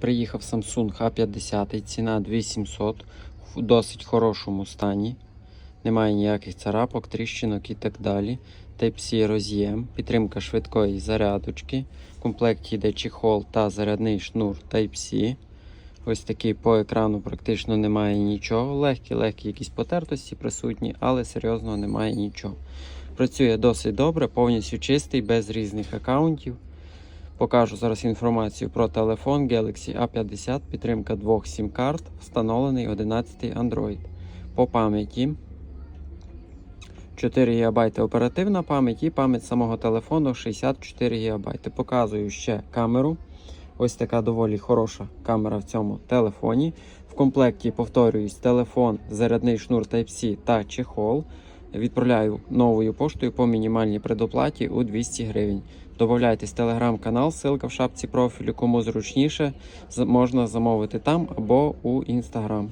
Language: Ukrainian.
Приїхав Samsung A50, ціна 2700 в досить хорошому стані. Немає ніяких царапок, тріщинок і так далі. Type-C роз'єм, підтримка швидкої зарядочки. В комплекті йде чехол та зарядний шнур Type-C. Ось такий по екрану практично немає нічого. Легкі, легкі якісь потертості присутні, але серйозно немає нічого. Працює досить добре, повністю чистий, без різних аккаунтів. Покажу зараз інформацію про телефон Galaxy A50, підтримка двох SIM-карт, встановлений 11 Android. По пам'яті 4 ГБ оперативна пам'ять і пам'ять самого телефону 64 ГБ. Показую ще камеру. Ось така доволі хороша камера в цьому телефоні. В комплекті, повторююсь, телефон, зарядний шнур Type-C та чехол. Відправляю новою поштою по мінімальній предоплаті у 200 гривень. Добавляйтесь в телеграм-канал, ссылка в шапці профілю, кому зручніше, можна замовити там або у інстаграм.